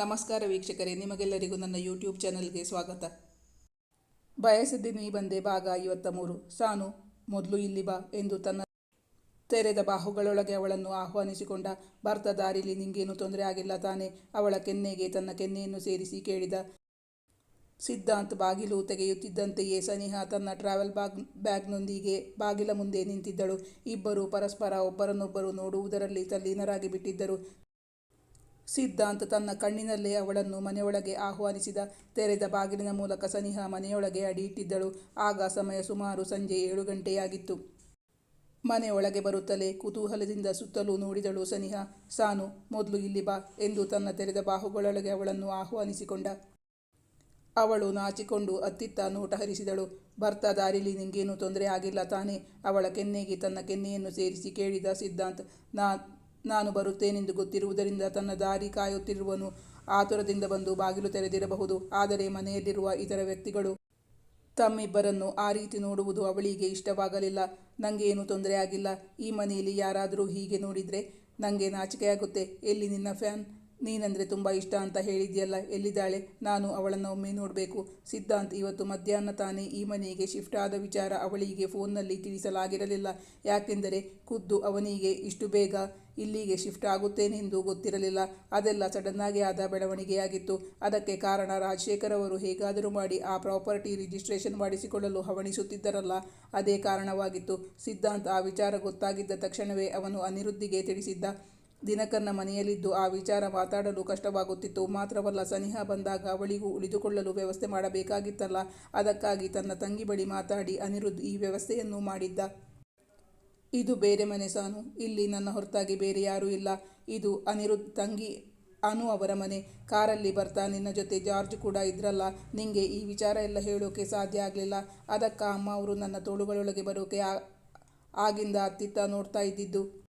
ನಮಸ್ಕಾರ ವೀಕ್ಷಕರೇ, ನಿಮಗೆಲ್ಲರಿಗೂ ನನ್ನ ಯೂಟ್ಯೂಬ್ ಚಾನಲ್ಗೆ ಸ್ವಾಗತ. ಬಯಸಿದ್ದೀನಿ ಬಂದೆ ಭಾಗ ಐವತ್ತ ಮೂರು ಸಾನು, ಮೊದಲು ಇಲ್ಲಿ ಬಾ ಎಂದು ತನ್ನ ತೆರೆದ ಬಾಹುಗಳೊಳಗೆ ಅವಳನ್ನು ಆಹ್ವಾನಿಸಿಕೊಂಡ ಭರ್ತ ದಾರಿಲಿ ನಿಂಗೇನು ತೊಂದರೆ ಆಗಿಲ್ಲ ತಾನೆ, ಅವಳ ಕೆನ್ನೆಗೆ ತನ್ನ ಕೆನ್ನೆಯನ್ನು ಸೇರಿಸಿ ಕೇಳಿದ. ಸಿದ್ಧಾಂತ್ ಬಾಗಿಲು ತೆಗೆಯುತ್ತಿದ್ದಂತೆಯೇ ಸನಿಹ ತನ್ನ ಟ್ರಾವೆಲ್ ಬ್ಯಾಗ್ ಬ್ಯಾಗ್ನೊಂದಿಗೆ ಬಾಗಿಲ ಮುಂದೆ ನಿಂತಿದ್ದಳು. ಇಬ್ಬರು ಪರಸ್ಪರ ಒಬ್ಬರನ್ನೊಬ್ಬರು ನೋಡುವುದರಲ್ಲಿ ತಲ್ಲೀನರಾಗಿ ಬಿಟ್ಟಿದ್ದರು ಸಿದ್ಧಾಂತ್ ತನ್ನ ಕಣ್ಣಿನಲ್ಲೇ ಅವಳನ್ನು ಮನೆಯೊಳಗೆ ಆಹ್ವಾನಿಸಿದ. ತೆರೆದ ಬಾಗಿಲಿನ ಮೂಲಕ ಸನಿಹ ಮನೆಯೊಳಗೆ ಅಡಿಯಿಟ್ಟಿದ್ದಳು. ಆಗ ಸಮಯ ಸುಮಾರು ಸಂಜೆ ಏಳು ಗಂಟೆಯಾಗಿತ್ತು. ಮನೆಯೊಳಗೆ ಬರುತ್ತಲೇ ಕುತೂಹಲದಿಂದ ಸುತ್ತಲೂ ನೋಡಿದಳು ಸನಿಹ. ಸಾನು, ಮೊದಲು ಇಲ್ಲಿ ಬಾ ಎಂದು ತನ್ನ ತೆರೆದ ಬಾಹುಗಳೊಳಗೆ ಅವಳನ್ನು ಆಹ್ವಾನಿಸಿಕೊಂಡ. ಅವಳು ನಾಚಿಕೊಂಡು ಅತ್ತಿತ್ತ ನೋಟ ಹರಿಸಿದಳು. ಬರ್ತಾ ದಾರಿಲಿ, ನಿಂಗೇನು ತೊಂದರೆ ಆಗಿಲ್ಲ ತಾನೇ. ಅವಳ ಕೆನ್ನೆಗೆ ತನ್ನ ಕೆನ್ನೆಯನ್ನು ಸೇರಿಸಿ ಕೇಳಿದ ಸಿದ್ಧಾಂತ್, ನಾ ನಾನು ಬರುತ್ತೇನೆಂದು ಗೊತ್ತಿರುವುದರಿಂದ ತನ್ನ ದಾರಿ ಕಾಯುತ್ತಿರುವನು ಆತುರದಿಂದ ಬಂದು ಬಾಗಿಲು ತೆರೆದಿರಬಹುದು. ಆದರೆ ಮನೆಯಲ್ಲಿರುವ ಇತರ ವ್ಯಕ್ತಿಗಳು ತಮ್ಮಿಬ್ಬರನ್ನು ಆ ರೀತಿ ನೋಡುವುದು ಅವಳಿಗೆ ಇಷ್ಟವಾಗಲಿಲ್ಲ. ನನಗೇನು ತೊಂದರೆ ಆಗಿಲ್ಲ ಈ ಮನೆಯಲ್ಲಿ ಯಾರಾದರೂ ಹೀಗೆ ನೋಡಿದರೆ ನನಗೆ ನಾಚಿಕೆಯಾಗುತ್ತೆ. ಎಲ್ಲಿ ನಿನ್ನ ಫ್ಯಾನ್? ನೀನಂದರೆ ತುಂಬ ಇಷ್ಟ ಅಂತ ಹೇಳಿದ್ಯಲ್ಲ, ಎಲ್ಲಿದ್ದಾಳೆ? ನಾನು ಅವಳನ್ನು ಒಮ್ಮೆ ನೋಡಬೇಕು. ಸಿದ್ಧಾಂತ್ ಇವತ್ತು ಮಧ್ಯಾಹ್ನ ತಾನೇ ಈ ಮನೆಗೆ ಶಿಫ್ಟ್ ಆದ ವಿಚಾರ ಅವಳಿಗೆ ಫೋನ್ನಲ್ಲಿ ತಿಳಿಸಲಾಗಿರಲಿಲ್ಲ. ಯಾಕೆಂದರೆ ಖುದ್ದು ಅವನಿಗೆ ಇಷ್ಟು ಬೇಗ ಇಲ್ಲಿಗೆ ಶಿಫ್ಟ್ ಆಗುತ್ತೇನೆಂದು ಗೊತ್ತಿರಲಿಲ್ಲ. ಅದೆಲ್ಲ ಸಡನ್ನಾಗಿ ಆದ ಬೆಳವಣಿಗೆಯಾಗಿತ್ತು. ಅದಕ್ಕೆ ಕಾರಣ ರಾಜಶೇಖರ್ ಅವರು ಹೇಗಾದರೂ ಮಾಡಿ ಆ ಪ್ರಾಪರ್ಟಿ ರಿಜಿಸ್ಟ್ರೇಷನ್ ಮಾಡಿಸಿಕೊಳ್ಳಲು ಹವಣಿಸುತ್ತಿದ್ದರಲ್ಲ, ಅದೇ ಕಾರಣವಾಗಿತ್ತು. ಸಿದ್ಧಾಂತ್ ಆ ವಿಚಾರ ಗೊತ್ತಾಗಿದ್ದ ತಕ್ಷಣವೇ ಅವನು ಅನಿರುದ್ಧಿಗೆ ತಿಳಿಸಿದ್ದ. ದಿನಕರ್ನ ಮನೆಯಲ್ಲಿದ್ದು ಆ ವಿಚಾರ ಮಾತಾಡಲು ಕಷ್ಟವಾಗುತ್ತಿತ್ತು. ಮಾತ್ರವಲ್ಲ, ಸನಿಹ ಬಂದಾಗ ಅವಳಿಗೂ ಉಳಿದುಕೊಳ್ಳಲು ವ್ಯವಸ್ಥೆ ಮಾಡಬೇಕಾಗಿತ್ತಲ್ಲ. ಅದಕ್ಕಾಗಿ ತನ್ನ ತಂಗಿ ಬಳಿ ಮಾತಾಡಿ ಅನಿರುದ್ಧ ಈ ವ್ಯವಸ್ಥೆಯನ್ನು ಮಾಡಿದ್ದ. ಇದು ಬೇರೆ ಮನೆ ಸಾನು. ಇಲ್ಲಿ ನನ್ನ ಹೊರತಾಗಿ ಬೇರೆ ಯಾರೂ ಇಲ್ಲ. ಇದು ಅನಿರುದ್ಧ ತಂಗಿ ಅನು ಅವರ ಮನೆ. ಕಾರಲ್ಲಿ ಬರ್ತಾ ನಿನ್ನ ಜೊತೆ ಜಾರ್ಜ್ ಕೂಡ ಇದ್ರಲ್ಲ. ನಿಂಗೆ ಈ ವಿಚಾರ ಎಲ್ಲ ಹೇಳೋಕೆ ಸಾಧ್ಯ ಆಗಲಿಲ್ಲ. ಅದಕ್ಕ ಅಮ್ಮ ಅವರು ನನ್ನ ತೋಳುಗಳೊಳಗೆ ಬರೋಕೆ ಆಗಿಂದ ಅತ್ತಿತ್ತ ನೋಡ್ತಾ ಇದ್ದಿದ್ದು.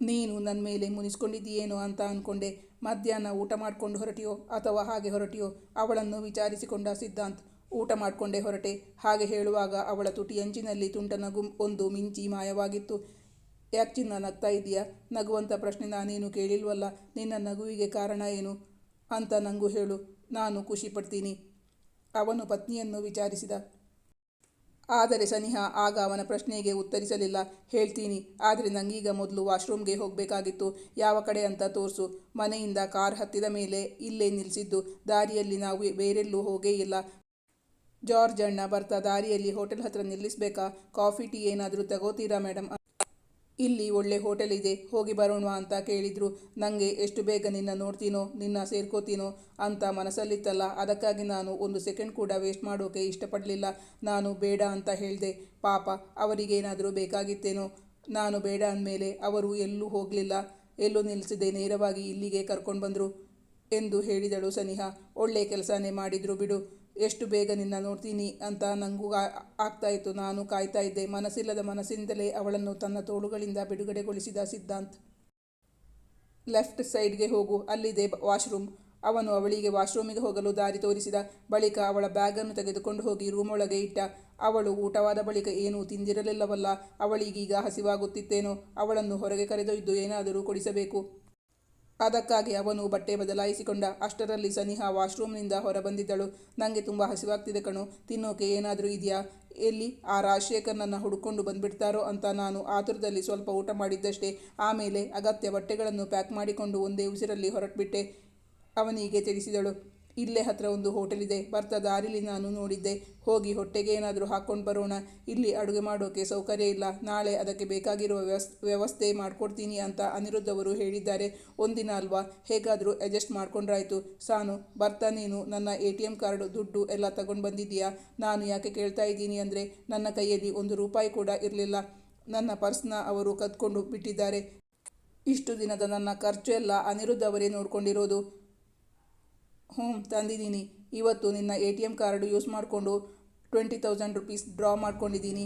ನೀನು ನನ್ನ ಮೇಲೆ ಮುನಿಸ್ಕೊಂಡಿದ್ದೀಯೇನೋ ಅಂತ ಅಂದ್ಕೊಂಡೆ ಮಧ್ಯಾಹ್ನ ಊಟ ಮಾಡಿಕೊಂಡು ಹೊರಟಿಯೋ ಅಥವಾ ಹಾಗೆ ಹೊರಟಿಯೋ ಅವಳನ್ನು ವಿಚಾರಿಸಿಕೊಂಡ ಸಿದ್ಧಾಂತ್, ಊಟ ಮಾಡಿಕೊಂಡೇ ಹೊರಟೆ. ಹಾಗೆ ಹೇಳುವಾಗ ಅವಳ ತುಂಟ ನಗು ಒಂದು ಮಿಂಚಿ ಮಾಯವಾಗಿತ್ತು. ಯಾಕೆ ಚಿನ್ನ ನಗ್ತಾ ಇದೆಯಾ ನಗುವಂಥ ಪ್ರಶ್ನೆ ನಾನೇನು ಕೇಳಿಲ್ವಲ್ಲ? ನಿನ್ನ ನಗುವಿಗೆ ಕಾರಣ ಏನು? ಅಂತ ನಂಗು ಹೇಳು. ನಾನು ಖುಷಿ ಪಡ್ತೀನಿ ಅವನು ಪತ್ನಿಯನ್ನು ವಿಚಾರಿಸಿದ. ಆದರೆ ಸನಿಹ ಆಗ ಅವನ ಪ್ರಶ್ನೆಗೆ ಉತ್ತರಿಸಲಿಲ್ಲ. ಹೇಳ್ತೀನಿ ಆದರೆ ನಂಗೀಗ ಮೊದಲು ವಾಶ್ರೂಮ್ಗೆ ಹೋಗಬೇಕಾಗಿತ್ತು. ಯಾವ ಕಡೆ ಅಂತ ತೋರಿಸು. ಮನೆಯಿಂದ ಕಾರ್ ಹತ್ತಿದ ಮೇಲೆ ಇಲ್ಲೇ ನಿಲ್ಲಿಸಿದ್ದು ದಾರಿಯಲ್ಲಿ ನಾವು ಬೇರೆಲ್ಲೂ ಹೋಗೇ ಇಲ್ಲ. ಜಾರ್ಜ್ ಅಣ್ಣ ಬರ್ತಾ ದಾರಿಯಲ್ಲಿ ಹೋಟೆಲ್ ಹತ್ರ ನಿಲ್ಲಿಸಬೇಕಾ? ಕಾಫಿ, ಟೀ ಏನಾದರೂ ತಗೋತೀರಾ ಮೇಡಮ್ ಇಲ್ಲಿ ಒಳ್ಳೆ ಹೋಟೆಲ್ ಇದೆ, ಹೋಗಿ ಬರೋಣ ಅಂತ ಕೇಳಿದ್ರು. ನನಗೆ ಎಷ್ಟು ಬೇಗ ನಿನ್ನ ನೋಡ್ತೀನೋ, ನಿನ್ನ ಸೇರ್ಕೋತೀನೋ ಅಂತ ಮನಸ್ಸಲ್ಲಿತ್ತಲ್ಲ. ಅದಕ್ಕಾಗಿ ನಾನು ಒಂದು ಸೆಕೆಂಡ್ ಕೂಡ ವೇಸ್ಟ್ ಮಾಡೋಕೆ ಇಷ್ಟಪಡಲಿಲ್ಲ. ನಾನು ಬೇಡ ಅಂತ ಹೇಳಿದೆ. ಪಾಪ, ಅವರಿಗೇನಾದರೂ ಬೇಕಾಗಿತ್ತೇನೋ. ನಾನು ಬೇಡ ಅಂದಮೇಲೆ ಅವರು ಎಲ್ಲೂ ಹೋಗಲಿಲ್ಲ. ಎಲ್ಲೂ ನಿಲ್ಲಿಸಿದೆ ನೇರವಾಗಿ ಇಲ್ಲಿಗೆ ಕರ್ಕೊಂಡು ಬಂದರು ಎಂದು ಹೇಳಿದಳು ಸನಿಹಾ. ಒಳ್ಳೆ ಕೆಲಸನೇ ಮಾಡಿದ್ರು ಬಿಡು. ಎಷ್ಟು ಬೇಗ ನಿನ್ನ ನೋಡ್ತೀನಿ ಅಂತ ನನಗೂ ಆಗ್ತಾ ಇತ್ತು. ನಾನು ಕಾಯ್ತಾ ಇದ್ದೆ. ಮನಸ್ಸಿಲ್ಲದ ಮನಸ್ಸಿಂದಲೇ ಅವಳನ್ನು ತನ್ನ ತೋಳುಗಳಿಂದ ಬಿಡುಗಡೆಗೊಳಿಸಿದ ಸಿದ್ಧಾಂತ್. ಲೆಫ್ಟ್ ಸೈಡ್ಗೆ ಹೋಗು. ಅಲ್ಲಿದೆ ವಾಶ್ರೂಮ್. ಅವನು ಅವಳಿಗೆ ವಾಶ್ರೂಮಿಗೆ ಹೋಗಲು ದಾರಿ ತೋರಿಸಿದ ಬಳಿಕ ಅವಳ ಬ್ಯಾಗನ್ನು ತೆಗೆದುಕೊಂಡು ಹೋಗಿ ರೂಮ್ ಒಳಗೆ ಇಟ್ಟ. ಅವಳು ಊಟವಾದ ಬಳಿಕ ಏನೂ ತಿಂದಿರಲಿಲ್ಲವಲ್ಲ. ಅವಳಿಗೀಗ ಹಸಿವಾಗುತ್ತಿತ್ತೇನೋ. ಅವಳನ್ನು ಹೊರಗೆ ಕರೆದೊಯ್ದು ಏನಾದರೂ ಕೊಡಿಸಬೇಕು. ಅದಕ್ಕಾಗಿ ಅವನು ಬಟ್ಟೆ ಬದಲಾಯಿಸಿಕೊಂಡ. ಅಷ್ಟರಲ್ಲಿ ಸನಿಹ ವಾಶ್ರೂಮ್ನಿಂದ ಹೊರಬಂದಿದ್ದಳು. ನನಗೆ ತುಂಬ ಹಸಿವಾಗ್ತಿದೆ ಕಣು, ತಿನ್ನೋಕೆ ಏನಾದರೂ ಇದೆಯಾ? ಎಲ್ಲಿ ಆ ರಾಜಶೇಖರ್ನನ್ನು ಹುಡುಕೊಂಡು ಬಂದ್ಬಿಡ್ತಾರೋ ಅಂತ ನಾನು ಆತುರದಲ್ಲಿ ಸ್ವಲ್ಪ ಊಟ ಮಾಡಿದ್ದಷ್ಟೇ. ಆಮೇಲೆ ಅಗತ್ಯ ಬಟ್ಟೆಗಳನ್ನು ಪ್ಯಾಕ್ ಮಾಡಿಕೊಂಡು ಒಂದೇ ಉಸಿರಲ್ಲಿ ಹೊರಟುಬಿಟ್ಟೆ, ಅವನಿಗೆ ತಿಳಿಸಿದಳು. ಇಲ್ಲೇ ಹತ್ರ ಒಂದು ಹೋಟೆಲ್ ಇದೆ. ಬರ್ತಾ ದಾರಿಲಿ ನಾನು ನೋಡಿದ್ದೆ. ಹೋಗಿ ಹೊಟ್ಟೆಗೆ ಏನಾದರೂ ಹಾಕ್ಕೊಂಡು ಬರೋಣ. ಇಲ್ಲಿ ಅಡುಗೆ ಮಾಡೋಕೆ ಸೌಕರ್ಯ ಇಲ್ಲ. ನಾಳೆ ಅದಕ್ಕೆ ಬೇಕಾಗಿರುವ ವ್ಯವಸ್, ವ್ಯವಸ್ಥೆ ಮಾಡಿಕೊಡ್ತೀನಿ ಅಂತ ಅನಿರುದ್ಧ ಅವರು ಹೇಳಿದ್ದಾರೆ. ಒಂದಿನ ಅಲ್ವಾ? ಹೇಗಾದರೂ ಅಡ್ಜಸ್ಟ್ ಮಾಡ್ಕೊಂಡ್ರಾಯ್ತು. ಸಾನು, ಬರ್ತಾ ನೀನು. ನನ್ನ ಎ ಟಿ ಎಂ ಕಾರ್ಡು, ದುಡ್ಡು ಎಲ್ಲ ತಗೊಂಡು ಬಂದಿದ್ದೀಯಾ? ನಾನು ಯಾಕೆ ಕೇಳ್ತಾ ಇದ್ದೀನಿ ಅಂದರೆ ನನ್ನ ಕೈಯಲ್ಲಿ ಒಂದು ರೂಪಾಯಿ ಕೂಡ ಇರಲಿಲ್ಲ. ನನ್ನ ಪರ್ಸ್ನ ಅವರು ಕದ್ಕೊಂಡು ಬಿಟ್ಟಿದ್ದಾರೆ. ಇಷ್ಟು ದಿನದ ನನ್ನ ಖರ್ಚು ಎಲ್ಲ ಅನಿರುದ್ಧ ಅವರೇ ನೋಡ್ಕೊಂಡಿರೋದು. ಹ್ಞೂ ತಂದಿದ್ದೀನಿ. ಇವತ್ತು ನಿನ್ನ A T M card use ಮಾಡಿಕೊಂಡು ಟ್ವೆಂಟಿ ತೌಸಂಡ್ ರುಪೀಸ್ ಡ್ರಾ ಮಾಡ್ಕೊಂಡಿದ್ದೀನಿ.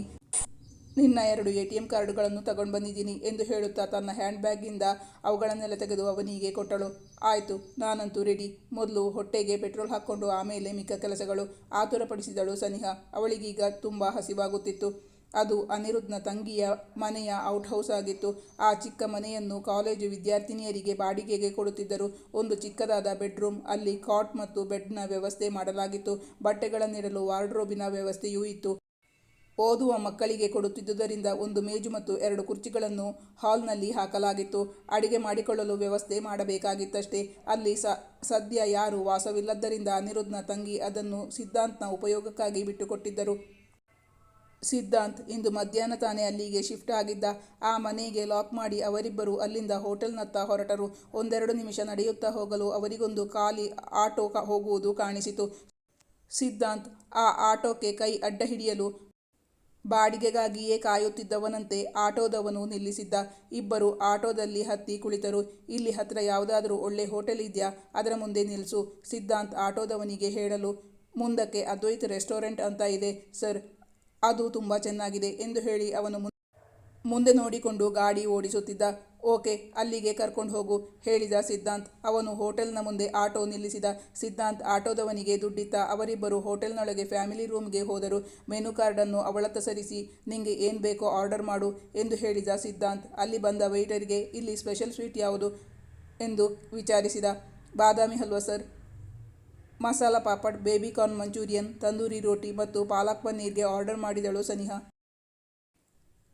ನಿನ್ನ ಎರಡು ಎ ಟಿ ಎಂ ಕಾರ್ಡುಗಳನ್ನು ತಗೊಂಡು ಬಂದಿದ್ದೀನಿ ಎಂದು ಹೇಳುತ್ತಾ ತನ್ನ ಹ್ಯಾಂಡ್ ಬ್ಯಾಗಿಂದ ಅವುಗಳನ್ನೆಲ್ಲ ತೆಗೆದು ಅವನಿಗೆ ಕೊಟ್ಟಳು. ಆಯಿತು, ನಾನಂತೂ ರೆಡಿ. ಮೊದಲು ಹೊಟ್ಟೆಗೆ ಪೆಟ್ರೋಲ್ ಹಾಕ್ಕೊಂಡು ಆಮೇಲೆ ಮಿಕ್ಕ ಕೆಲಸಗಳು ಆತುರಪಡಿಸಿದಳು ಸನಿಹಾ. ಅವಳಿಗೀಗ ತುಂಬ ಹಸಿವಾಗುತ್ತಿತ್ತು. ಅದು ಅನಿರುದ್ಧನ ತಂಗಿಯ ಮನೆಯ ಔಟ್ಹೌಸ್ ಆಗಿತ್ತು. ಆ ಚಿಕ್ಕ ಮನೆಯನ್ನು ಕಾಲೇಜು ವಿದ್ಯಾರ್ಥಿನಿಯರಿಗೆ ಬಾಡಿಗೆಗೆ ಕೊಡುತ್ತಿದ್ದರು. ಒಂದು ಚಿಕ್ಕದಾದ ಬೆಡ್ರೂಮ್, ಅಲ್ಲಿ ಕಾಟ್ ಮತ್ತು ಬೆಡ್ನ ವ್ಯವಸ್ಥೆ ಮಾಡಲಾಗಿತ್ತು. ಬಟ್ಟೆಗಳನ್ನಿಡಲು ವಾರ್ಡ್ರೋಬಿನ ವ್ಯವಸ್ಥೆಯೂ ಇತ್ತು. ಓದುವ ಮಕ್ಕಳಿಗೆ ಕೊಡುತ್ತಿದ್ದುದರಿಂದ ಒಂದು ಮೇಜು ಮತ್ತು ಎರಡು ಕುರ್ಚಿಗಳನ್ನು ಹಾಲ್ನಲ್ಲಿ ಹಾಕಲಾಗಿತ್ತು. ಅಡಿಗೆ ಮಾಡಿಕೊಳ್ಳಲು ವ್ಯವಸ್ಥೆ ಮಾಡಬೇಕಾಗಿತ್ತಷ್ಟೇ. ಅಲ್ಲಿ ಸದ್ಯ ಯಾರೂ ವಾಸವಿಲ್ಲದ್ದರಿಂದ ಅನಿರುದ್ಧನ ತಂಗಿ ಅದನ್ನು ಸಿದ್ಧಾಂತ್ನ ಉಪಯೋಗಕ್ಕಾಗಿ ಬಿಟ್ಟುಕೊಟ್ಟಿದ್ದರು. ಸಿದ್ಧಾಂತ್ ಇಂದು ಮಧ್ಯಾಹ್ನ ತಾನೇ ಅಲ್ಲಿಗೆ ಶಿಫ್ಟ್ ಆಗಿದ್ದ. ಆ ಮನೆಗೆ ಲಾಕ್ ಮಾಡಿ ಅವರಿಬ್ಬರು ಅಲ್ಲಿಂದ ಹೋಟೆಲ್ನತ್ತ ಹೊರಟರು. ಒಂದೆರಡು ನಿಮಿಷ ನಡೆಯುತ್ತಾ ಹೋಗಲು ಅವರಿಗೊಂದು ಖಾಲಿ ಆಟೋ ಹೋಗುವುದು ಕಾಣಿಸಿತು. ಸಿದ್ಧಾಂತ್ ಆ ಆಟೋಕ್ಕೆ ಕೈ ಅಡ್ಡ ಹಿಡಿಯಲು ಬಾಡಿಗೆಗಾಗಿಯೇ ಕಾಯುತ್ತಿದ್ದವನಂತೆ ಆಟೋದವನು ನಿಲ್ಲಿಸಿದ್ದ. ಇಬ್ಬರು ಆಟೋದಲ್ಲಿ ಹತ್ತಿ ಕುಳಿತರು. ಇಲ್ಲಿ ಹತ್ರ ಯಾವುದಾದರೂ ಒಳ್ಳೆ ಹೋಟೆಲ್ ಇದೆಯಾ? ಅದರ ಮುಂದೆ ನಿಲ್ಲಿಸು ಸಿದ್ಧಾಂತ್ ಆಟೋದವನಿಗೆ ಹೇಳಲು, ಮುಂದಕ್ಕೆ ಅದ್ವೈತ್ ರೆಸ್ಟೋರೆಂಟ್ ಅಂತ ಇದೆ ಸರ್. ಅದು ತುಂಬ ಚೆನ್ನಾಗಿದೆ ಎಂದು ಹೇಳಿ ಅವನು ಮುಂದೆ ನೋಡಿಕೊಂಡು ಗಾಡಿ ಓಡಿಸುತ್ತಿದ್ದ. ಓಕೆ, ಅಲ್ಲಿಗೆ ಕರ್ಕೊಂಡು ಹೋಗು, ಹೇಳಿದ ಸಿದ್ಧಾಂತ್. ಅವನು ಹೋಟೆಲ್ನ ಮುಂದೆ ಆಟೋ ನಿಲ್ಲಿಸಿದ. ಸಿದ್ಧಾಂತ್ ಆಟೋದವನಿಗೆ ದುಡ್ಡಿತ್ತ. ಅವರಿಬ್ಬರು ಹೋಟೆಲ್ನೊಳಗೆ ಫ್ಯಾಮಿಲಿ ರೂಮ್ಗೆ ಹೋದರು. ಮೆನು ಕಾರ್ಡನ್ನು ಅವಳತ್ತ ಸರಿಸಿ, ನಿಂಗೆ ಏನು ಬೇಕೋ ಆರ್ಡರ್ ಮಾಡು ಎಂದು ಹೇಳಿದ ಸಿದ್ಧಾಂತ್. ಅಲ್ಲಿ ಬಂದ ವೆಯ್ಟರ್ಗೆ ಇಲ್ಲಿ ಸ್ಪೆಷಲ್ ಸ್ವೀಟ್ ಯಾವುದು? ಎಂದು ವಿಚಾರಿಸಿದ. Badami halwa sir. Masala papad, baby corn manchurian, tandoori roti ಮತ್ತು ಪಾಲಕ್ ಪನ್ನೀರ್ಗೆ ಆರ್ಡರ್ ಮಾಡಿದಳು ಸನಿಹಾ.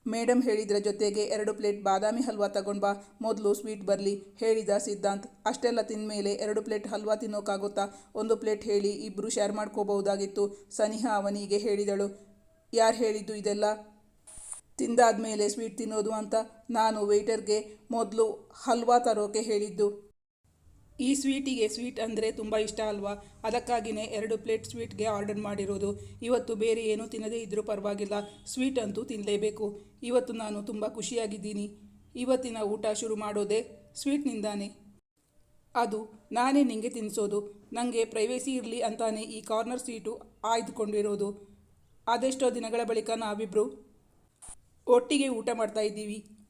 ಮೇಡಮ್ ಹೇಳಿದ್ರ ಜೊತೆಗೆ ಎರಡು ಪ್ಲೇಟ್ ಬಾದಾಮಿ ಹಲ್ವಾ ತಗೊಂಡ್ ಬಾ, ಮೊದಲು ಸ್ವೀಟ್ ಬರಲಿ, ಹೇಳಿದ ಸಿದ್ಧಾಂತ್. ಅಷ್ಟೆಲ್ಲ ತಿಂದಮೇಲೆ ಎರಡು ಪ್ಲೇಟ್ ಹಲ್ವಾ ತಿನ್ನೋಕ್ಕಾಗುತ್ತಾ ಒಂದು ಪ್ಲೇಟ್ ಹೇಳಿ ಇಬ್ಬರು ಶೇರ್ ಮಾಡ್ಕೋಬಹುದಾಗಿತ್ತು, ಸನಿಹಾ ಅವನಿಗೆ ಹೇಳಿದಳು. ಯಾರು ಹೇಳಿದ್ದು ಇದೆಲ್ಲ? ತಿಂದಾದ ಮೇಲೆ ಸ್ವೀಟ್ ತಿನ್ನೋದು ಅಂತ? ನಾನು ವೆಯ್ಟರ್ಗೆ ಮೊದಲು ಹಲ್ವಾ ತರೋಕೆ ಹೇಳಿದ್ದು. ಈ ಸ್ವೀಟಿಗೆ ಸ್ವೀಟ್ ಅಂದರೆ ತುಂಬ ಇಷ್ಟ ಅಲ್ವಾ? ಅದಕ್ಕಾಗಿಯೇ ಎರಡು ಪ್ಲೇಟ್ ಸ್ವೀಟ್ಗೆ ಆರ್ಡರ್ ಮಾಡಿರೋದು. ಇವತ್ತು ಬೇರೆ ಏನೂ ತಿನ್ನದೇ ಇದ್ದರೂ ಪರವಾಗಿಲ್ಲ. ಸ್ವೀಟ್ ಅಂತೂ ತಿನ್ನಲೇಬೇಕು ಇವತ್ತು ನಾನು ತುಂಬ ಖುಷಿಯಾಗಿದ್ದೀನಿ. ಇವತ್ತಿನ ಊಟ ಶುರು ಮಾಡೋದೇ ಸ್ವೀಟ್ನಿಂದಾನೆ. ಅದು ನಾನೇ ನಿಂಗೆ ತಿನ್ನಿಸೋದು ನನಗೆ ಪ್ರೈವೇಸಿ ಇರಲಿ ಅಂತಾನೆ ಈ ಕಾರ್ನರ್ ಸೀಟು ಆಯ್ದುಕೊಂಡಿರೋದು. ಅದೆಷ್ಟೋ ದಿನಗಳ ಬಳಿಕ ನಾವಿಬ್ಬರು ಒಟ್ಟಿಗೆ ಊಟ ಮಾಡ್ತಾ ಇದ್ದೀವಿ.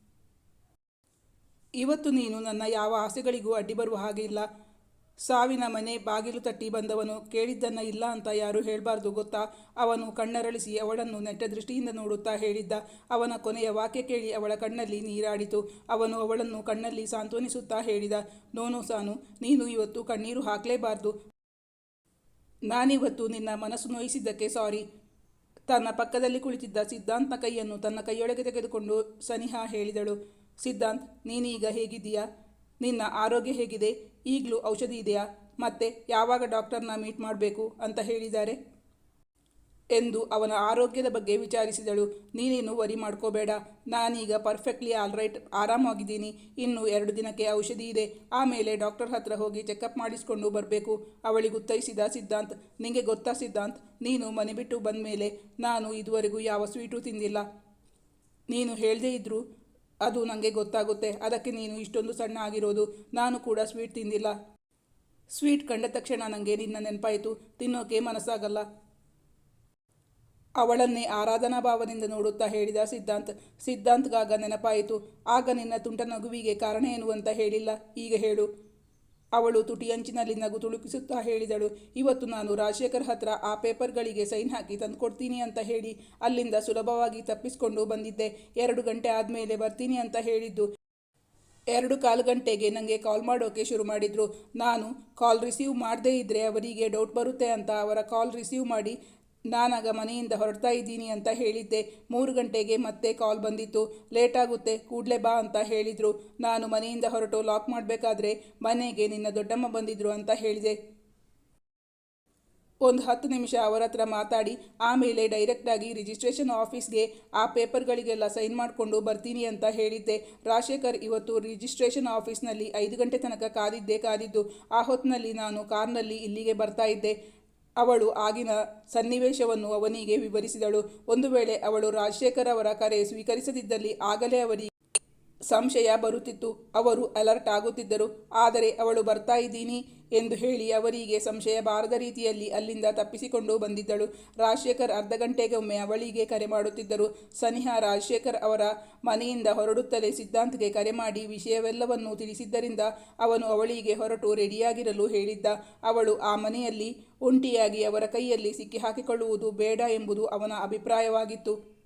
ಇವತ್ತು ನೀನು ನನ್ನ ಯಾವ ಆಸೆಗಳಿಗೂ ಅಡ್ಡಿ ಬರುವ ಹಾಗೆ ಇಲ್ಲ. ಸಾವಿನ ಮನೆ ಬಾಗಿಲು ತಟ್ಟಿ ಬಂದವನು ಕೇಳಿದ್ದನ್ನ ಇಲ್ಲ ಅಂತ ಯಾರು ಹೇಳಬಾರ್ದು ಗೊತ್ತಾ? ಅವನು ಕಣ್ಣರಳಿಸಿ ಅವಳನ್ನು ನೆಟ್ಟ ದೃಷ್ಟಿಯಿಂದ ನೋಡುತ್ತಾ ಹೇಳಿದ್ದ. ಅವನ ಕೊನೆಯ ವಾಕ್ಯ ಕೇಳಿ ಅವಳ ಕಣ್ಣಲ್ಲಿ ನೀರಾಡಿತು. ಅವನು ಅವಳನ್ನು ಕಣ್ಣಲ್ಲಿ ಸಾಂತ್ವನಿಸುತ್ತಾ ಹೇಳಿದ. ನೋನು ಸಾನು, ನೀನು ಇವತ್ತು ಕಣ್ಣೀರು ಹಾಕಲೇಬಾರ್ದು. ನಾನಿವತ್ತು ನಿನ್ನ ಮನಸ್ಸು ನೋಯಿಸಿದ್ದಕ್ಕೆ ಸಾರಿ. ತನ್ನ ಪಕ್ಕದಲ್ಲಿ ಕುಳಿತಿದ್ದ ಸಿದ್ಧಾಂತನ ಕೈಯನ್ನು ತನ್ನ ಕೈಯೊಳಗೆ ತೆಗೆದುಕೊಂಡು ಸನಿಹಾ ಹೇಳಿದಳು. ಸಿದ್ಧಾಂತ್, ನೀನೀಗ ಹೇಗಿದ್ದೀಯಾ? ನಿನ್ನ ಆರೋಗ್ಯ ಹೇಗಿದೆ? ಈಗಲೂ ಔಷಧಿ ಇದೆಯಾ? ಮತ್ತೆ ಯಾವಾಗ ಡಾಕ್ಟರ್ನ ಮೀಟ್ ಮಾಡಬೇಕು ಅಂತ ಹೇಳಿದ್ದಾರೆ? ಎಂದು ಅವನ ಆರೋಗ್ಯದ ಬಗ್ಗೆ ವಿಚಾರಿಸಿದಳು. ನೀನೇನು ವರಿ ಮಾಡ್ಕೋಬೇಡ. ನಾನೀಗ ಪರ್ಫೆಕ್ಟ್ಲಿ ಆಲ್ರೈಟ್, ಆರಾಮಾಗಿದ್ದೀನಿ. ಇನ್ನು ಎರಡು ದಿನಕ್ಕೆ ಔಷಧಿ ಇದೆ. ಆಮೇಲೆ ಡಾಕ್ಟರ್ ಹತ್ರ ಹೋಗಿ ಚೆಕಪ್ ಮಾಡಿಸ್ಕೊಂಡು ಬರಬೇಕು. ಅವಳಿಗೆ ಉತ್ತರಿಸಿದ ಸಿದ್ಧಾಂತ್, ನಿಂಗೆ ಗೊತ್ತಾ ಸಿದ್ಧಾಂತ್? ನೀನು ಮನೆ ಬಿಟ್ಟು ಬಂದ ಮೇಲೆ ನಾನು ಇದುವರೆಗೂ ಯಾವ ಸ್ವೀಟು ತಿಂದಿಲ್ಲ. ನೀನು ಹೇಳದೇ ಇದ್ದರೂ ಅದು ನನಗೆ ಗೊತ್ತಾಗುತ್ತೆ. ಅದಕ್ಕೆ ನೀನು ಇಷ್ಟೊಂದು ಸಣ್ಣ ಆಗಿರೋದು. ನಾನು ಕೂಡ ಸ್ವೀಟ್ ತಿಂದಿಲ್ಲ. ಸ್ವೀಟ್ ಕಂಡ ತಕ್ಷಣ ನನಗೆ ನಿನ್ನ ನೆನಪಾಯಿತು. ತಿನ್ನೋಕೆ ಮನಸ್ಸಾಗಲ್ಲ. ಅವಳನ್ನೇ ಆರಾಧನಾ ಭಾವದಿಂದ ನೋಡುತ್ತಾ ಹೇಳಿದ ಸಿದ್ಧಾಂತ್. ಸಿದ್ಧಾಂತ್ಗಾಗ ನೆನಪಾಯಿತು. ಆಗ ನಿನ್ನ ತುಂಟ ನಗುವಿಗೆ ಕಾರಣ ಏನು ಅಂತ ಹೇಳಿಲ್ಲ. ಈಗ ಹೇಳು. ಅವಳು ತುಟಿಯಂಚಿನಲ್ಲಿ ನಗು ತುಳುಕಿಸುತ್ತಾ ಹೇಳಿದಳು, ಇವತ್ತು ನಾನು ರಾಜಶೇಖರ್ ಹತ್ರ ಆ ಪೇಪರ್ಗಳಿಗೆ ಸೈನ್ ಹಾಕಿ ತಂದುಕೊಡ್ತೀನಿ ಅಂತ ಹೇಳಿ, ಅಲ್ಲಿಂದ ಸುಲಭವಾಗಿ ತಪ್ಪಿಸಿಕೊಂಡು ಬಂದಿದ್ದೆ. ಎರಡು ಗಂಟೆ ಆದಮೇಲೆ ಬರ್ತೀನಿ ಅಂತ ಹೇಳಿದ್ದು. ಎರಡು ಕಾಲು ಗಂಟೆಗೆ ನನಗೆ ಕಾಲ್ ಮಾಡೋಕೆ ಶುರು ಮಾಡಿದರು. ನಾನು ಕಾಲ್ ರಿಸೀವ್ ಮಾಡದೇ ಇದ್ದರೆ ಅವರಿಗೆ ಡೌಟ್ ಬರುತ್ತೆ ಅಂತ ಅವರ ಕಾಲ್ ರಿಸೀವ್ ಮಾಡಿ ನಾನಾಗ ಮನೆಯಿಂದ ಹೊರಡ್ತಾ ಇದ್ದೀನಿ ಅಂತ ಹೇಳಿದ್ದೆ. ಮೂರು ಗಂಟೆಗೆ ಮತ್ತೆ ಕಾಲ್ ಬಂದಿತ್ತು. ಲೇಟ್ ಆಗುತ್ತೆ, ಕೂಡಲೇ ಬಾ ಅಂತ ಹೇಳಿದರು. ನಾನು ಮನೆಯಿಂದ ಹೊರಟು ಲಾಕ್ ಮಾಡಬೇಕಾದ್ರೆ ಮನೆಗೆ ನಿನ್ನ ದೊಡ್ಡಮ್ಮ ಬಂದಿದ್ರು ಅಂತ ಹೇಳಿದೆ. ಒಂದು ಹತ್ತು ನಿಮಿಷ ಅವರ ಹತ್ರ ಮಾತಾಡಿ, ಆಮೇಲೆ ಡೈರೆಕ್ಟಾಗಿ ರಿಜಿಸ್ಟ್ರೇಷನ್ ಆಫೀಸ್ಗೆ ಆ ಪೇಪರ್ಗಳಿಗೆಲ್ಲ ಸೈನ್ ಮಾಡಿಕೊಂಡು ಬರ್ತೀನಿ ಅಂತ ಹೇಳಿದ್ದೆ. ರಾಜಶೇಖರ್ ಇವತ್ತು ರಿಜಿಸ್ಟ್ರೇಷನ್ ಆಫೀಸ್ನಲ್ಲಿ ಐದು ಗಂಟೆ ತನಕ ಕಾದಿದ್ದೇ ಕಾದಿದ್ದು. ಆ ಹೊತ್ತಿನಲ್ಲಿ ನಾನು ಕಾರ್ನಲ್ಲಿ ಇಲ್ಲಿಗೆ ಬರ್ತಾ ಇದ್ದೆ. ಅವಳು ಆಗಿನ ಸನ್ನಿವೇಶವನ್ನು ಅವನಿಗೆ ವಿವರಿಸಿದಳು. ಒಂದು ವೇಳೆ ಅವಳು ರಾಜಶೇಖರ್ ಅವರ ಕರೆ ಸ್ವೀಕರಿಸದಿದ್ದಲ್ಲಿ ಆಗಲೇ ಅವರಿಗೆ ಸಂಶಯ ಬರುತ್ತಿತ್ತು. ಅವರು ಅಲರ್ಟ್ ಆಗುತ್ತಿದ್ದರು. ಆದರೆ ಅವಳು ಬರ್ತಾ ಇದ್ದೀನಿ ಎಂದು ಹೇಳಿ ಅವರಿಗೆ ಸಂಶಯ ಬಾರದ ರೀತಿಯಲ್ಲಿ ಅಲ್ಲಿಂದ ತಪ್ಪಿಸಿಕೊಂಡು ಬಂದಿದ್ದಳು. ರಾಜಶೇಖರ್ ಅರ್ಧ ಗಂಟೆಗೊಮ್ಮೆ ಅವಳಿಗೆ ಕರೆ ಮಾಡುತ್ತಿದ್ದರು. ಸನಿಹಾ ರಾಜಶೇಖರ್ ಅವರ ಮನೆಯಿಂದ ಹೊರಡುತ್ತಲೇ ಸಿದ್ಧಾಂತ್ಗೆ ಕರೆ ಮಾಡಿ ವಿಷಯವೆಲ್ಲವನ್ನು ತಿಳಿಸಿದ್ದರಿಂದ ಅವನು ಅವಳಿಗೆ ಹೊರಟು ರೆಡಿಯಾಗಿರಲು ಹೇಳಿದ್ದ. ಅವಳು ಆ ಮನೆಯಲ್ಲಿ ಒಂಟಿಯಾಗಿ ಅವರ ಕೈಯಲ್ಲಿ ಸಿಕ್ಕಿ ಹಾಕಿಕೊಳ್ಳುವುದು ಬೇಡ ಎಂಬುದು ಅವನ ಅಭಿಪ್ರಾಯವಾಗಿತ್ತು.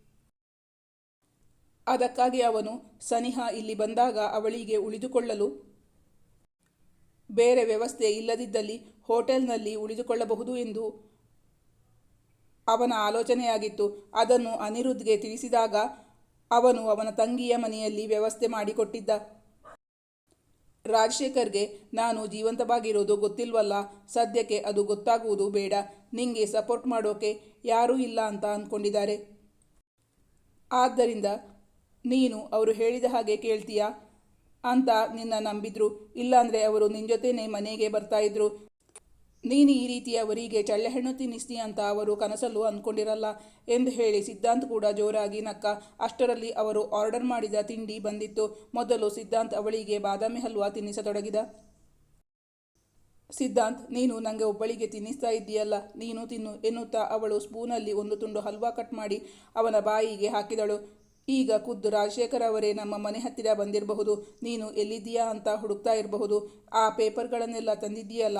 ಅದಕ್ಕಾಗಿ ಅವನು, ಸನಿಹ ಇಲ್ಲಿ ಬಂದಾಗ ಅವಳಿಗೆ ಉಳಿದುಕೊಳ್ಳಲು ಬೇರೆ ವ್ಯವಸ್ಥೆ ಇಲ್ಲದಿದ್ದಲ್ಲಿ ಹೋಟೆಲ್ನಲ್ಲಿ ಉಳಿದುಕೊಳ್ಳಬಹುದು ಎಂದು ಅವನ ಆಲೋಚನೆಯಾಗಿತ್ತು. ಅದನ್ನು ಅನಿರುದ್ಧ್ಗೆ ತಿಳಿಸಿದಾಗ ಅವನು ಅವನ ತಂಗಿಯ ಮನೆಯಲ್ಲಿ ವ್ಯವಸ್ಥೆ ಮಾಡಿಕೊಟ್ಟಿದ್ದ. ರಾಜಶೇಖರ್ಗೆ, ನಾನು ಜೀವಂತವಾಗಿರೋದು ಗೊತ್ತಿಲ್ವಲ್ಲ, ಸದ್ಯಕ್ಕೆ ಅದು ಗೊತ್ತಾಗುವುದು ಬೇಡ, ನಿಂಗೆ ಸಪೋರ್ಟ್ ಮಾಡೋಕೆ ಯಾರೂ ಇಲ್ಲ ಅಂತ ಅಂದ್ಕೊಂಡಿದ್ದಾರೆ. ಆದ್ದರಿಂದ ನೀನು ಅವರು ಹೇಳಿದ ಹಾಗೆ ಕೇಳ್ತೀಯ? ಅಂತ ನಿನ್ನ ನಂಬಿದ್ರು. ಇಲ್ಲಾಂದರೆ ಅವರು ನಿನ್ನ ಜೊತೆನೇ ಮನೆಗೆ ಬರ್ತಾಯಿದ್ರು ನೀನು ಈ ರೀತಿ ಅವರಿಗೆ ಚಳ್ಳೆಹಣ್ಣು ತಿನ್ನಿಸ್ತಿ ಅಂತ ಅವರು ಕನಸಲ್ಲೂ ಅಂದ್ಕೊಂಡಿರಲ್ಲ ಎಂದು ಹೇಳಿ ಸಿದ್ಧಾಂತ್ ಕೂಡ ಜೋರಾಗಿ ನಕ್ಕ. ಅಷ್ಟರಲ್ಲಿ ಅವರು ಆರ್ಡರ್ ಮಾಡಿದ ತಿಂಡಿ ಬಂದಿತ್ತು. ಮೊದಲು ಸಿದ್ಧಾಂತ್ ಅವಳಿಗೆ ಬಾದಾಮಿ ಹಲ್ವಾ ತಿನ್ನಿಸತೊಡಗಿದ. ಸಿದ್ಧಾಂತ್, ನೀನು ನನಗೆ ಒಬ್ಬಳಿಗೆ ತಿನ್ನಿಸ್ತಾ ಇದ್ದೀಯಲ್ಲ, ನೀನು ತಿನ್ನು ಎನ್ನುತ್ತಾ ಅವಳು ಸ್ಪೂನಲ್ಲಿ ಒಂದು ತುಂಡು ಹಲ್ವಾ ಕಟ್ ಮಾಡಿ ಅವನ ಬಾಯಿಗೆ ಹಾಕಿದಳು. ಈಗ ಖುದ್ದು ರಾಜಶೇಖರ್ ಅವರೇ ನಮ್ಮ ಮನೆ ಹತ್ತಿರ ಬಂದಿರಬಹುದು. ನೀನು ಎಲ್ಲಿದ್ದೀಯಾ ಅಂತ ಹುಡುಕ್ತಾ ಇರಬಹುದು. ಆ ಪೇಪರ್ಗಳನ್ನೆಲ್ಲ ತಂದಿದ್ದೀಯಲ್ಲ?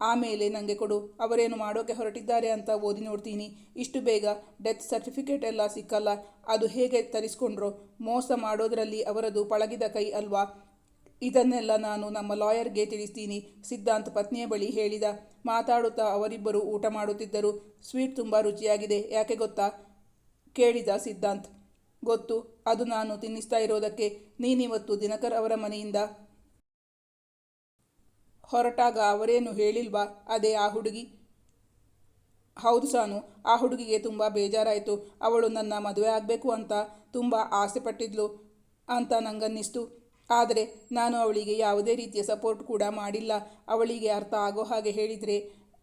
ಆಮೇಲೆ ನನಗೆ ಕೊಡು. ಅವರೇನು ಮಾಡೋಕೆ ಹೊರಟಿದ್ದಾರೆ ಅಂತ ಓದಿ ನೋಡ್ತೀನಿ. ಇಷ್ಟು ಬೇಗ ಡೆತ್ ಸರ್ಟಿಫಿಕೇಟ್ ಎಲ್ಲ ಸಿಕ್ಕಲ್ಲ. ಅದು ಹೇಗೆ ತರಿಸ್ಕೊಂಡ್ರು? ಮೋಸ ಮಾಡೋದರಲ್ಲಿ ಅವರದು ಪಳಗಿದ ಕೈ ಅಲ್ವಾ? ಇದನ್ನೆಲ್ಲ ನಾನು ನಮ್ಮ ಲಾಯರ್ಗೆ ತಿಳಿಸ್ತೀನಿ. ಸಿದ್ಧಾಂತ್ ಪತ್ನಿಯ ಬಳಿ ಹೇಳಿದ. ಮಾತಾಡುತ್ತಾ ಅವರಿಬ್ಬರು ಊಟ ಮಾಡುತ್ತಿದ್ದರು. ಸ್ವೀಟ್ ತುಂಬ ರುಚಿಯಾಗಿದೆ. ಯಾಕೆ ಗೊತ್ತಾ? ಕೇಳಿದ ಸಿದ್ಧಾಂತ್. ಗೊತ್ತು, ಅದು ನಾನು ತಿನ್ನಿಸ್ತಾ ಇರೋದಕ್ಕೆ ನೀನಿವತ್ತು ದಿನಕರ್ ಅವರ ಮನೆಯಿಂದ? ಹೊರಟಾಗ ಅವರೇನು ಹೇಳಿಲ್ವಾ? ಅದೇ ಆ ಹುಡುಗಿ. ಹೌದು ಸಾನು, ಆ ಹುಡುಗಿಗೆ ತುಂಬ ಬೇಜಾರಾಯಿತು. ಅವಳು ನನ್ನ ಮದುವೆ ಆಗಬೇಕು ಅಂತ ತುಂಬ ಆಸೆ ಪಟ್ಟಿದ್ಲು ಅಂತ ನಂಗನ್ನಿಸ್ತು. ಆದರೆ ನಾನು ಅವಳಿಗೆ ಯಾವುದೇ ರೀತಿಯ ಸಪೋರ್ಟ್ ಕೂಡ ಮಾಡಿಲ್ಲ. ಅವಳಿಗೆ ಅರ್ಥ ಆಗೋ ಹಾಗೆ ಹೇಳಿದರೆ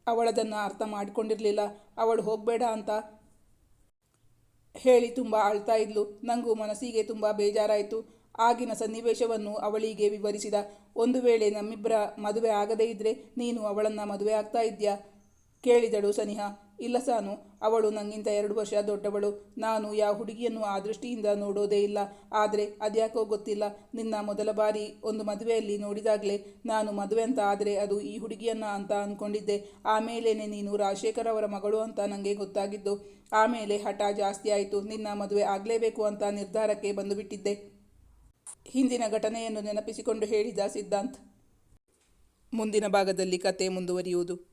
ಅವಳದನ್ನು ಅರ್ಥ ಮಾಡಿಕೊಂಡಿರಲಿಲ್ಲ. ಅವಳು ಹೋಗಬೇಡ ಅಂತ ಹೇಳಿ ತುಂಬ ಅಳ್ತಾ ಇದ್ಲು. ನನಗೂ ಮನಸ್ಸಿಗೆ ತುಂಬ ಬೇಜಾರಾಯಿತು. ಆಗಿನ ಸನ್ನಿವೇಶವನ್ನು ಅವಳಿಗೆ ವಿವರಿಸಿದ. ಒಂದು ವೇಳೆ ನಮ್ಮಿಬ್ಬರ ಮದುವೆ ಆಗದೇ ಇದ್ದರೆ ನೀನು ಅವಳನ್ನು ಮದುವೆ ಆಗ್ತಾ ಇದ್ಯಾ? ಕೇಳಿದಳು ಸನಿಹಾ. ಇಲ್ಲ ಸಾನು, ಅವಳು ನನಗಿಂತ ಎರಡು ವರ್ಷ ದೊಡ್ಡವಳು. ನಾನು ಯಾವ ಹುಡುಗಿಯನ್ನು ಆ ದೃಷ್ಟಿಯಿಂದ ನೋಡೋದೇ ಇಲ್ಲ. ಆದರೆ ಅದ್ಯಾಕೋ ಗೊತ್ತಿಲ್ಲ. ನಿನ್ನ ಮೊದಲ ಬಾರಿ ಒಂದು ಮದುವೆಯಲ್ಲಿ ನೋಡಿದಾಗಲೇ ನಾನು ಮದುವೆ ಅಂತ ಆದರೆ ಅದು ಈ ಹುಡುಗಿಯನ್ನ ಅಂತ ಅಂದ್ಕೊಂಡಿದ್ದೆ ಆಮೇಲೇನೆ ನೀನು ರಾಜಶೇಖರ್ ಅವರ ಮಗಳು ಅಂತ ನನಗೆ ಗೊತ್ತಾಗಿದ್ದು. ಆಮೇಲೆ ಹಠ ಜಾಸ್ತಿ ಆಯಿತು. ನಿನ್ನ ಮದುವೆ ಆಗಲೇಬೇಕು ಅಂತ ನಿರ್ಧಾರಕ್ಕೆ ಬಂದುಬಿಟ್ಟಿದ್ದೆ. ಹಿಂದಿನ ಘಟನೆಯನ್ನು ನೆನಪಿಸಿಕೊಂಡು ಹೇಳಿದ ಸಿದ್ಧಾಂತ್. ಮುಂದಿನ ಭಾಗದಲ್ಲಿ ಕತೆ ಮುಂದುವರಿಯುವುದು.